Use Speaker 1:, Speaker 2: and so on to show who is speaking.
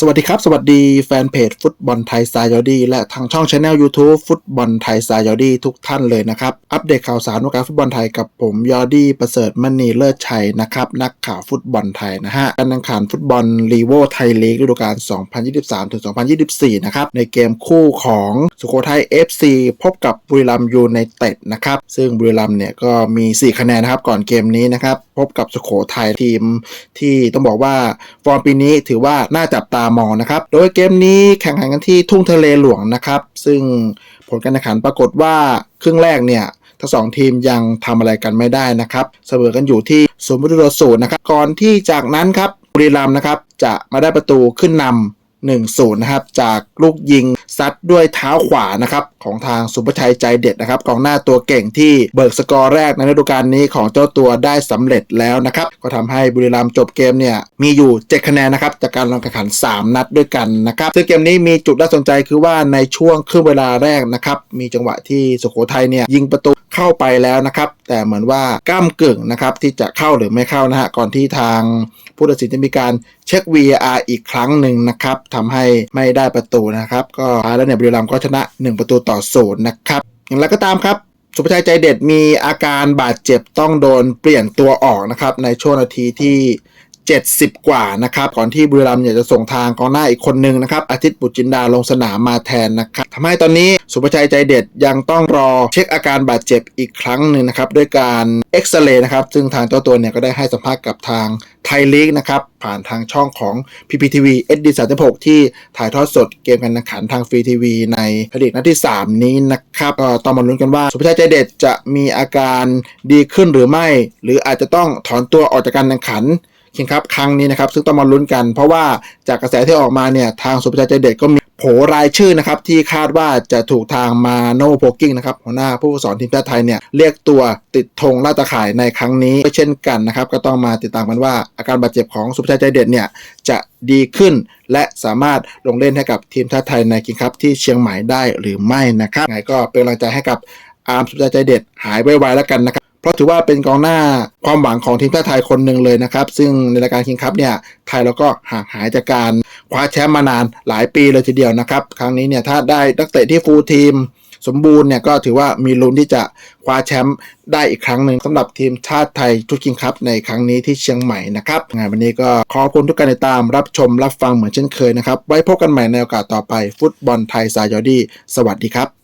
Speaker 1: สวัสดีครับ สวัสดีแฟนเพจฟุตบอลไทยซายอดีและทางช่องช anel YouTube ฟุตบอลไทยซายอดีทุกท่านเลยนะครับ อัปเดตข่าวสารวงการฟุตบอลไทยกับผมยอดีประเสริฐมณีเลิศชัยนะครับ นักข่าวฟุตบอลไทยนะฮะการแข่งขันฟุตบอลลีโวไทยลีกฤดูกาล 2023-2024 นะครับ ในเกมคู่ของสุโขทัย FC พบกับบุรีรัมยูไนเต็ดนะครับ ซึ่งบุรีรัมย์เนี่ยก็มี 4 คะแนนนะครับก่อนเกมนี้นะครับ พบกับสุโขทัยทีม ที่ต้องบอกว่าฟอร์มปีนี้ถือว่าน่าจับตามองนะครับ โดยเกมนี้แข่งขันกันที่ทุ่งทะเลหลวงนะครับ ซึ่งผลการแข่งขันปรากฏว่าครึ่งแรกเนี่ยทั้งสองทีมยังทำอะไรกันไม่ได้นะครับ เสมอกันอยู่ที่ศูนย์ประตูต่อศูนย์นะครับ ก่อนที่จากนั้นครับบุรีรัมย์นะครับจะมาได้ประตูขึ้นนำ 1-0นะครับจากลูกยิงซัดด้วยเท้าขวานะครับของทางสุภชัยใจเด็ดนะครับกองหน้าตัวเก่งที่เบิกสกอร์แรกในฤดูกาลนี้ของเจ้าตัวได้สำเร็จแล้วนะครับก็ทำให้บุรีรัมย์จบเกมเนี่ยมีอยู่ 7 คะแนนนะครับจากการลงแข่งขัน 3 นัดด้วยกันนะครับซึ่งเกมนี้มีจุดน่าสนใจคือว่าในช่วงครึ่งเวลาแรกนะครับมีจังหวะที่สุโขทัยเนี่ยยิงประตู เข้าไปแล้วนะครับ แต่เหมือนว่าก้ามกึ่งนะครับที่จะเข้าหรือไม่เข้านะฮะก่อนที่ทางผู้ตัดสินจะมีการเช็ค VAR อีกครั้งหนึ่งนะครับทำให้ไม่ได้ประตูนะครับ ก็ท้ายแล้วเนี่ยบุรีรัมย์ก็ชนะ 1 ประตูต่อศูนย์นะครับ อย่างไรก็ตามครับสุภชัยใจเด็ดมีอาการบาดเจ็บต้องโดนเปลี่ยนตัวออกนะครับในช่วงนาทีที่ 70 กว่านะครับก่อนที่บุรีรัมย์เนี่ยจะส่งทางกองหน้าอีกคนนึงนะครับอาทิตย์บุตรจินดาลงสนามมาแทนนะครับทำให้ตอนนี้สุภชัยใจเด็ดยังต้องรอเช็คอาการบาดเจ็บอีกครั้งหนึ่งนะครับด้วยการเอ็กซเรย์นะครับซึ่งทางเจ้าตัวเนี่ยก็ได้ให้สัมภาษณ์กับทางไทยลีกนะครับผ่านทางช่องของ PPTV SD 36ที่ถ่ายทอดสดเกมการแข่งขันทางฟรีทีวีในลีกนัดที่ 3 นี้นะครับก็ต้องมาลุ้นกันว่า สุภชัยใจเด็ดจะมีอาการดีขึ้นหรือไม่ หรืออาจจะต้องถอนตัวออกจากการแข่งขัน คิงครับครั้งนี้นะครับซึ่งต้องมาลุ้นกัน เพราะว่าจากกระแสที่ออกมาเนี่ยทางสุภชัยใจเด็ดก็มีโผรายชื่อนะครับที่คาดว่าจะถูกทางมาโนโพกิ้งนะครับหัวหน้าผู้สอนทีมชาติไทยเนี่ยเรียกตัวติดธงล่าตะข่ายในครั้งนี้เช่นกันนะครับก็ต้องมาติดตามกันว่าอาการบาดเจ็บของสุภชัยใจเด็ดเนี่ยจะดีขึ้น และสามารถลงเล่นให้กับทีมชาติไทยในคิงครับที่เชียงใหม่ได้หรือไม่นะครับไงก็เป็นกำลังใจให้กับอาร์มสุภชัยใจเด็ดหายไวๆแล้วกันนะครับ เพราะถือว่าเป็นกองหน้าความหวังของทีมชาติไทยคนหนึ่งเลยนะครับ ซึ่งในรายการคิงคัพเนี่ยไทยเราก็ห่างหายจากการคว้าแชมป์มานานหลายปีเลยทีเดียวนะครับ ครั้งนี้เนี่ยถ้าได้นักเตะที่ฟูลทีมสมบูรณ์เนี่ยก็ถือว่ามีลุ้นที่จะคว้าแชมป์ได้อีกครั้งหนึ่งสำหรับทีมชาติไทยชุดคิงคัพในครั้งนี้ที่เชียงใหม่นะครับงานวันนี้ก็ขอบคุณทุกการติดตามรับชมรับฟังเหมือนเช่นเคยนะครับ ไว้พบกันใหม่ในโอกาสต่อไปฟุตบอลไทยสายอดี สวัสดีครับ